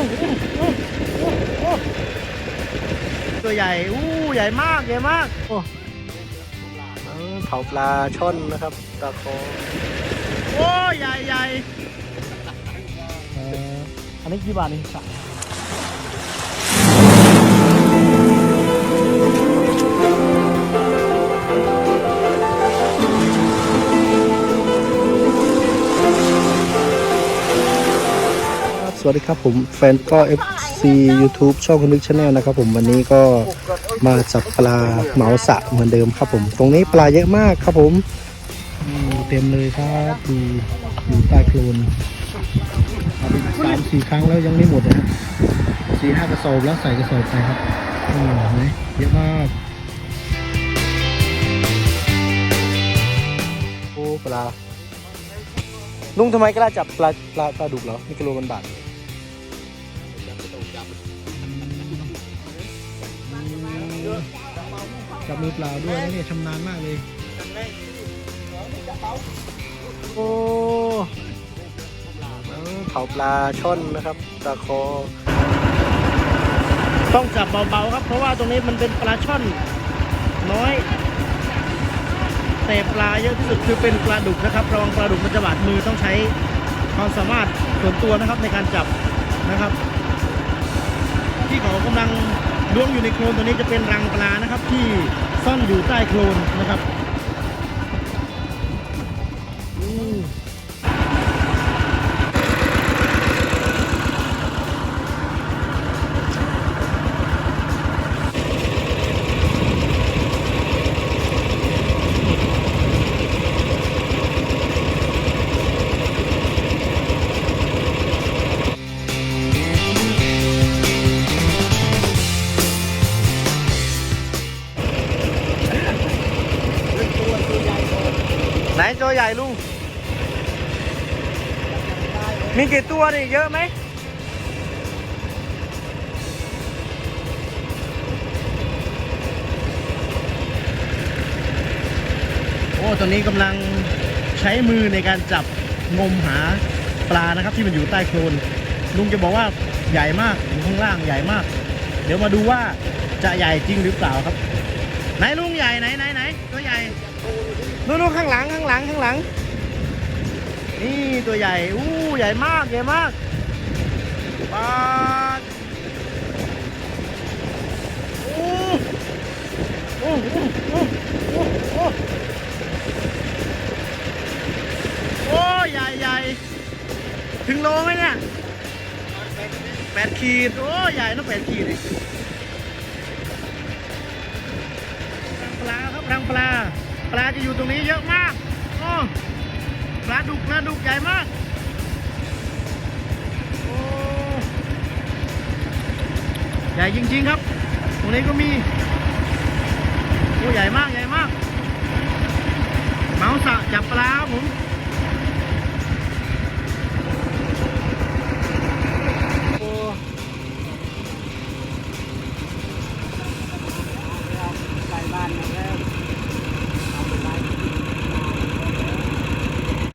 โอ้โอ้โอ้ตัวใหญ่ อู้ใหญ่มากใหญ่มาก โอ้เออเผาปลาช่อนนะครับตะโคโอ้ใหญ่ใหญ่เอ่ออันนี้กี่บาทนี่ สวัสดีครับผมแฟนก็ FC YouTube ช่องคุณนึกชาแนลนะครับผมวันนี้ก็มาจับปลาเหมาสะเหมือนเดิมครับผม ตรงนี้ปลาเยอะมากครับผมอืมเต็มเลยครับดูอยู่ใต้โคลนเอาไปสามสี่ครั้งแล้วยังไม่หมดนะฮะสี่ห้ากระสอบแล้วใส่กระสอบไปครับอืมเห็นไหมเยอะมากโอ้ปลาลุงทำไมกล้าจับปลาปลาปลาดุกเหรอนี่กิโลมันบาท จับมือเปล่าด้วยนะเนี่ยชำนาญมากเลย โอ้เออเผาปลาช่อนนะครับตะโคต้องจับเบาๆครับ เพราะว่าตรงนี้มันเป็นปลาช่อนน้อย แต่ปลาเยอะที่สุดคือเป็นปลาดุกนะครับระวังปลาดุกมันจะบาดมือต้องใช้ความสามารถส่วนตัวนะครับในการจับนะครับ ที่เขากำลังล้วงอยู่ในโคลนตัวนี้จะเป็นรังปลานะครับ ที่ซ่อนอยู่ใต้โคลนนะครับ ตัวใหญ่ลุง มีกี่ตัวนี่เยอะไหมโอ้ตอนนี้กำลังใช้มือในการจับงมหาปลานะครับที่มันอยู่ใต้โคลนลุงจะบอกว่าใหญ่มากอยู่ข้างล่างใหญ่มาก เดี๋ยวมาดูว่าจะใหญ่จริงหรือเปล่าครับ ไหนลุงใหญ่ไหนไหนไหนตัวใหญ่ นู่นนู่นข้างหลังข้างหลังข้างหลัง นี่ตัวใหญ่ อู้ใหญ่มากใหญ่มากปาดโอ้โอ้โอ้โอ้โอ้โอ้โอ้ใหญ่ใหญ่ถึงโลไหมเนี่ยแปดขีด โอ้ใหญ่ต้องแปดขีดอีกปลาครับรังปลา จะอยู่ตรงนี้เยอะมากโอ้ปลาดุกปลาดุกใหญ่มากโอ้ใหญ่จริงๆครับ ตรงนี้ก็มี